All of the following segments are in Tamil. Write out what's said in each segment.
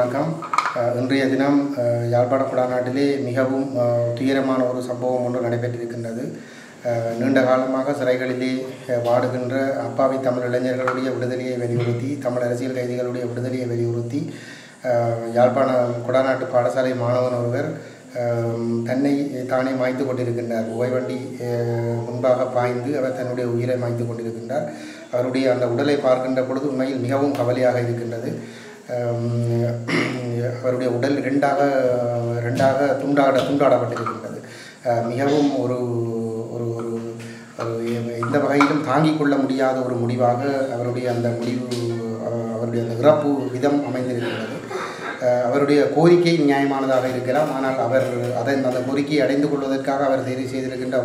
வணக்கம். இன்றைய தினம் யாழ்ப்பாண குடாநாட்டிலே மிகவும் துயரமான ஒரு சம்பவம் ஒன்று நடைபெற்றிருக்கின்றது. நீண்ட காலமாக சிறைகளிலே வாடுகின்ற அப்பாவி தமிழ் இளைஞர்களுடைய விடுதலையை வலியுறுத்தி தமிழ் அரசியல் கைதிகளுடைய விடுதலையை வலியுறுத்தி யாழ்ப்பாண குடாநாட்டு பாடசாலை மாணவன் ஒருவர் தன்னை தானே மாய்த்து கொண்டிருக்கின்றார். புகைவண்டி முன்பாக பாய்ந்து அவர் தன்னுடைய உயிரை மாய்த்து கொண்டிருக்கின்றார். அவருடைய அந்த உடலை பார்க்கின்ற பொழுது உண்மையில் மிகவும் கவலையாக இருக்கின்றது. அவருடைய உடல் ரெண்டாக ரெண்டாக துண்டாட துண்டாடப்பட்டிருக்கின்றது. மிகவும் ஒரு ஒரு ஒரு எந்த வகையிலும் தாங்கிக் கொள்ள முடியாத ஒரு முடிவாக அவருடைய அந்த முடிவு அவருடைய அந்த இறப்பு விதம் அமைந்திருக்கின்றது. அவருடைய கோரிக்கை நியாயமானதாக இருக்கலாம். ஆனால் அவர் அதன் அந்த கோரிக்கையை அடைந்து கொள்வதற்காக அவர் தேர்வு செய்திருக்கின்ற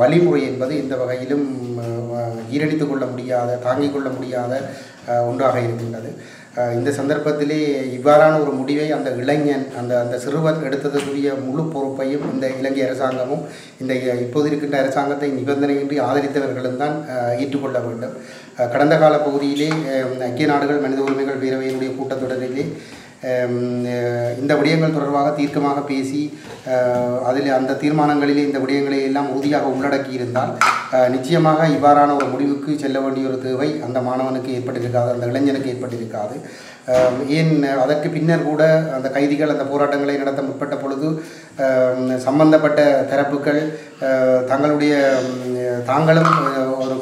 வழிமுறை என்பது இந்த வகையிலும் ஈரடித்து கொள்ள முடியாத தாங்கிக் கொள்ள முடியாத ஒன்றாக இருக்கின்றது. இந்த சந்தர்ப்பத்திலே இவ்வாறான ஒரு முடிவை அந்த இளைஞன் அந்த அந்த சிறுவன் எடுத்ததற்குரிய முழு பொறுப்பையும் இந்த இலங்கை அரசாங்கமும் இந்த இப்போது இருக்கின்ற அரசாங்கத்தை நிபந்தனையின்றி ஆதரித்தவர்களும் தான் ஏற்றுக்கொள்ள வேண்டும். கடந்த கால பகுதியிலே ஐக்கிய நாடுகள் மனித உரிமைகள் பேரவையினுடைய கூட்டத்தொடரிலே இந்த விடயங்கள் தொடர்பாக தீர்க்கமாக பேசி அதில் அந்த தீர்மானங்களிலே இந்த விடயங்களை எல்லாம் உறுதியாக உள்ளடக்கி இருந்தால் நிச்சயமாக இவ்வாறான ஒரு முடிவுக்கு செல்ல வேண்டிய ஒரு தேவை அந்த மாணவனுக்கு ஏற்பட்டிருக்காது அந்த இளைஞனுக்கு ஏற்பட்டிருக்காது. ஏன் அதற்கு பின்னர் கூட அந்த கைதிகள் அந்த போராட்டங்களை நடத்த முற்பட்ட பொழுது சம்பந்தப்பட்ட தரப்புகள் தங்களுடைய தாங்களும்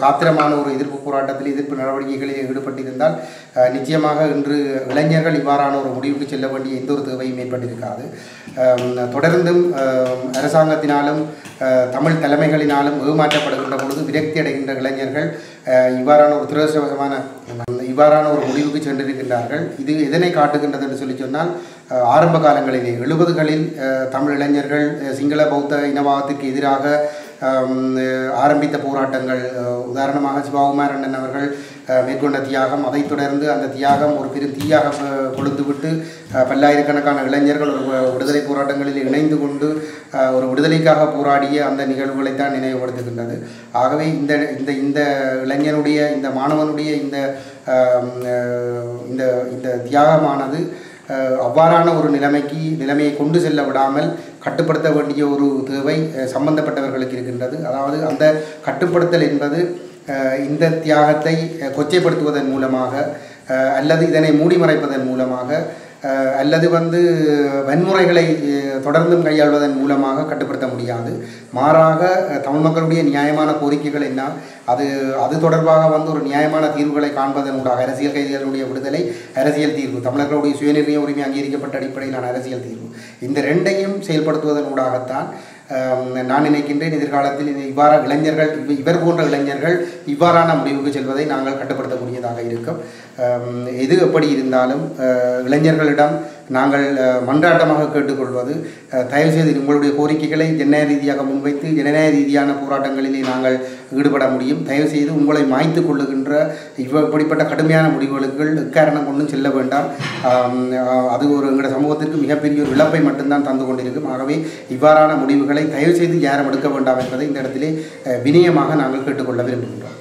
காத்திரமான ஒரு எதிர்ப்பு போராட்டத்தில் எதிர்ப்பு நடவடிக்கைகளில் ஈடுபட்டிருந்தால் நிச்சயமாக இன்று இளைஞர்கள் இவ்வாறான ஒரு முடிவுக்கு செல்ல வேண்டிய எந்த ஒரு தேவையும் ஏற்பட்டிருக்காது. தொடர்ந்தும் அரசாங்கத்தினாலும் தமிழ் தலைமைகளினாலும் ஏமாற்றப்படுகின்ற பொழுது விரக்தி அடைகின்ற இளைஞர்கள் இவ்வாறான ஒரு துரதிருஷ்டவசமான இவ்வாறான ஒரு முடிவுக்கு சென்றிருக்கின்றார்கள். இது எதனை காட்டுகின்றது என்று சொல்லி சொன்னால் ஆரம்ப காலங்களிலே எழுபதுகளில் தமிழ் இளைஞர்கள் சிங்கள பௌத்த இனவாதத்திற்கு எதிராக ஆரம்பித்த போராட்டங்கள் உதாரணமாக சிவகுமாரண்ணன் அவர்கள் மேற்கொண்ட தியாகம் அதைத் தொடர்ந்து அந்த தியாகம் ஒரு பெரும் தீயாக அஹ், கொழுந்துவிட்டு பல்லாயிரக்கணக்கான இளைஞர்கள் ஒரு விடுதலை போராட்டங்களில் இணைந்து கொண்டு ஒரு விடுதலைக்காக போராடிய அந்த நிகழ்வுகளைத்தான் நினைவுபடுத்துகின்றது. ஆகவே இந்த இந்த இந்த இளைஞனுடைய இந்த மாணவனுடைய இந்த இந்த இந்த தியாகமானது அவ்வாறான ஒரு நிலைமைக்கு நிலைமையை கொண்டு செல்ல விடாமல் கட்டுப்படுத்த வேண்டிய ஒரு தேவை சம்பந்தப்பட்டவர்களுக்கு இருக்கின்றது. அதாவது அந்த கட்டுப்படுத்தல் என்பது இந்த தியாகத்தை கொச்சைப்படுத்துவதன் மூலமாக அஹ், அல்லது இதனை மூடி மறைப்பதன் மூலமாக அல்லது வந்து வன்முறைகளை தொடர்ந்தும் கையாள்வதன் மூலமாக கட்டுப்படுத்த முடியாது. மாறாக தமிழ் மக்களுடைய நியாயமான கோரிக்கைகள் என்ன? அது அது தொடர்பாக வந்து ஒரு நியாயமான தீர்வுகளை காண்பதன் ஊடாக அரசியல் கைதிகளுடைய விடுதலை அரசியல் தீர்வு. தமிழர்களுடைய சுயநிர்ணய உரிமை அங்கீகரிக்கப்பட்ட அடிப்படையிலான அரசியல் தீர்வு. இந்த ரெண்டையும் செயல்படுத்துவதன் ஊடாகத்தான் நான் நினைக்கின்றேன் எதிர்காலத்தில் இவ்வாறு இளைஞர்கள் இவர் போன்ற இளைஞர்கள் இவ்வாறான முடிவுக்கு செல்வதை நாங்கள் கட்டுப்படுத்தக்கூடியதாக இருக்கும். எது எப்படி இருந்தாலும் அஹ், இளைஞர்களிடம் நாங்கள் மன்றாட்டமாக கேட்டுக்கொள்வது தயவு தயவுசெய்து உங்களுடைய கோரிக்கைகளை ஜனநாயக ரீதியாக முன்வைத்து ஜனநாயக ரீதியான போராட்டங்களிலே நாங்கள் ஈடுபட முடியும். தயவுசெய்து உங்களை மாய்த்து கொள்ளுகின்ற இவ்வ இப்படிப்பட்ட கடுமையான முடிவுகளுக்கு எக்காரணம் கொண்டும் செல்ல வேண்டாம். அது ஒரு எங்களுடைய சமூகத்திற்கு மிகப்பெரிய ஒரு இழப்பை மட்டும்தான் தந்து கொண்டிருக்கும். ஆகவே இவ்வாறான முடிவுகளை தயவு செய்து யாரும் எடுக்க வேண்டாம் என்பதை இந்த இடத்திலே வினயமாக நாங்கள் கேட்டுக்கொள்ள விரும்புகின்றோம்.